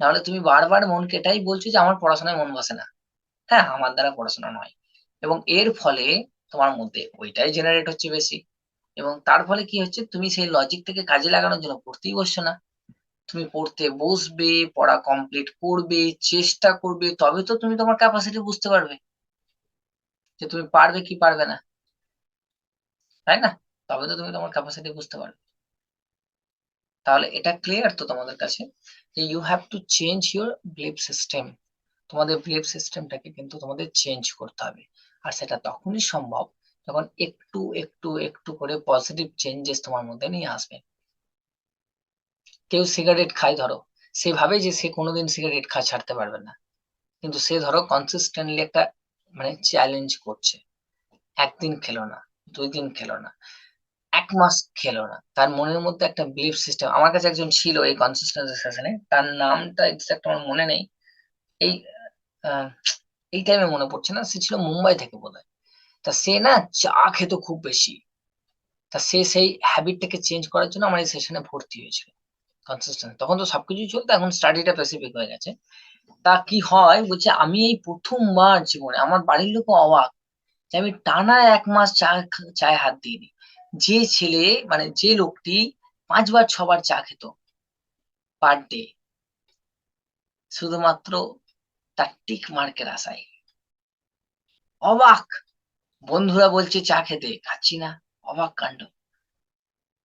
নাহলে তুমি বারবার মনকে এটাই বলছো যে আমার পড়াশোনায় মন বসে না। হ্যাঁ আমার দ্বারা পড়াশোনা নয়। এবং এর ফলে তোমার মধ্যে ওইটাই জেনারেট হচ্ছে বেশি। এবং তার ফলে কি হচ্ছে? তুমি সেই লজিক থেকে কাজে লাগানোর জন্য পড়তেই বসছো না। তুমি পড়তে বসবে, পড়া কমপ্লিট করবে, চেষ্টা করবে, তবে তো তুমি তোমার ক্যাপাসিটি বুঝতে পারবে যে তুমি পারবে কি পারবে না। তাই না? তবে তো তুমি তোমার ক্যাপাসিটি বুঝতে পারবে। তাহলে এটা ক্লিয়ার তো তোমাদের কাছে? যে you have to change your belief system তোমাদের বিলিভ সিস্টেমটাকে কিন্তু তোমাদের চেঞ্জ করতে হবে। আর সেটা তখনই সম্ভব যখন একটু একটু একটু করে পজিটিভ চেঞ্জেস তোমার মধ্যে নিয়ে আসবে। কেউ সিগারেট খায় ধরো, সে ভাবে যে সে কোনোদিন সিগারেট খা ছাড়তে পারবে না। কিন্তু সে ধরো কনসিস্টেন্টলি একটা মানে চ্যালেঞ্জ করছে। একদিন খেলো না, দুই দিন খেলো না। মাস খেলো না। তার মনের মধ্যে একটা বিলিফ সিস্টেম আমার কাছে একজন ছিল এই কনসিস্টেন্সি সেশনে তার নামটা এক্সাক্ট আমার মনে নেই। এই এই টাইমে মনে পড়ছে না, সে ছিল মুম্বাই থেকে বোধহয়। তা সে না চা খেত খুব বেশি। তা সে সেই হ্যাবিটটাকে চেঞ্জ করার জন্য আমার এই সেশনে ভর্তি হয়েছিল। কনসিস্টেন্ট তখন তো সবকিছু চলতো, এখন স্টাডিটা স্পেসিফিক হয়ে গেছে। তা কি হয়, বলছে আমি এই প্রথমবার জীবনে, আমার বাড়ির লোক অবাক যে আমি টানা এক মাস চা চায়ে হাত দিইনি। যে ছেলে মানে যে লোকটি পাঁচবার, ছবার চা খেত পার ডে শুধুমাত্র তার টিক মার্কের আশায়। অবাক! বন্ধুরা বলছে, চা খেতে খাচ্ছি না। অবাক কাণ্ড।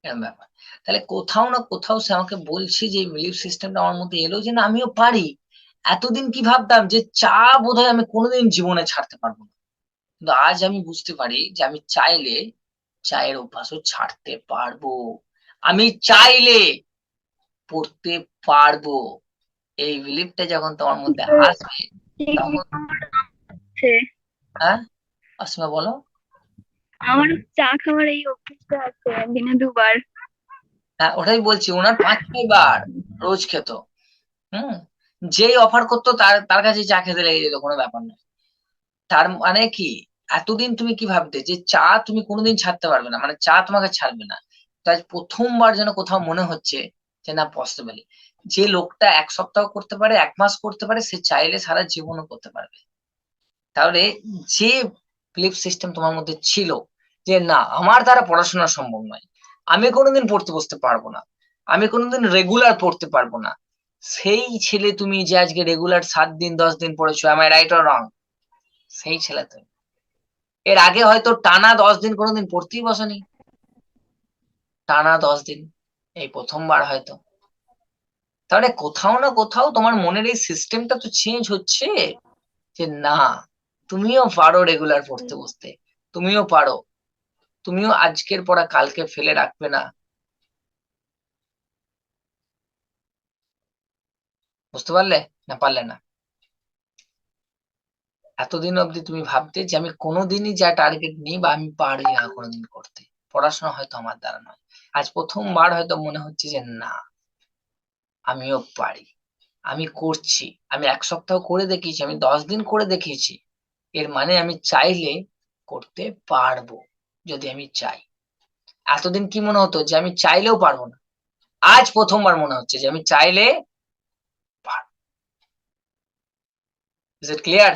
এরকম ব্যাপার। তাহলে কোথাও না কোথাও সে আমাকে বলছে যে বিলিফ সিস্টেমটা আমার মধ্যে এলো যে, না, আমিও পারি। এতদিন কি ভাবতাম যে, চা বোধহয় আমি কোনোদিন জীবনে ছাড়তে পারব না। কিন্তু আজ আমি বুঝতে পারি যে, আমি চাইলে চায়ের অভ্যাসও ছাড়তে পারব। আমি চাইলে পড়তে পারব। এই বিলিফটা যখন তোমার মধ্যে আসবে তখন হ্যাঁ। অসীমা বলো। আমার চা খাওয়ার এই অভ্যাসটা আছে দিনে দুবার। হ্যাঁ ওটাই বলছি ওনার পাঁচ ছয় বার রোজ খেত। হুম? যেই অফার করতো তার তার কাছে চা খেতে লেগে যেত কোনো ব্যাপার নয়। তার মানে কি? এতদিন তুমি কি ভাবতে যে চা তুমি কোনোদিন ছাড়তে পারবে না? মানে চা তোমাকে ছাড়বে না। তাই প্রথমবার যেন কোথাও মনে হচ্ছে যে না পসিবল যে লোকটা এক সপ্তাহ করতে পারে, এক মাস করতে পারে, সে চাইলে সারা জীবনও করতে পারবে। তাহলে যে বিলিফ সিস্টেম তোমার মধ্যে ছিল যে না, আমার দ্বারা পড়াশোনা সম্ভব নয়, আমি কোনোদিন পড়তে বসতে পারব না, আমি কোনোদিন রেগুলার পড়তে পারব না, সেই ছেলে তুমি যে আজকে রেগুলার সাত দিন, দশ দিন পড়েছো আমার রাইট অর রং সেই ছেলে তুমি। এর আগে হয়তো টানা দশ দিন কোনোদিন পড়তেই বসেনি। টানা দশ দিন, এই প্রথমবার হয়তো। তাহলে কোথাও না কোথাও তোমার মনের এই সিস্টেমটা তো চেঞ্জ হচ্ছে যে না, তুমিও পারো রেগুলার পড়তে বসতে। তুমিও পারো। তুমিও আজকের পড়া কালকে ফেলে রাখবে না। বুঝতে পারলে না পারলে না? এতদিন অবধি তুমি ভাবতে যে আমি কোনোদিনই যা টার্গেট নিই বা আমি পারি না কোনোদিন করতে। পড়াশোনা হয়তো আমার দ্বারা নয়। আজ প্রথমবার হয়তো মনে হচ্ছে যে না, আমিও পারি। আমি করছি। আমি এক সপ্তাহ করে দেখিয়েছি, আমি দশ দিন করে দেখিয়েছি। এর মানে আমি চাইলে করতে পারব, যদি আমি চাই। এতদিন কি মনে হতো যে আমি চাইলেও পারব না? আজ প্রথমবার মনে হচ্ছে যে আমি চাইলে পারব। ক্লিয়ার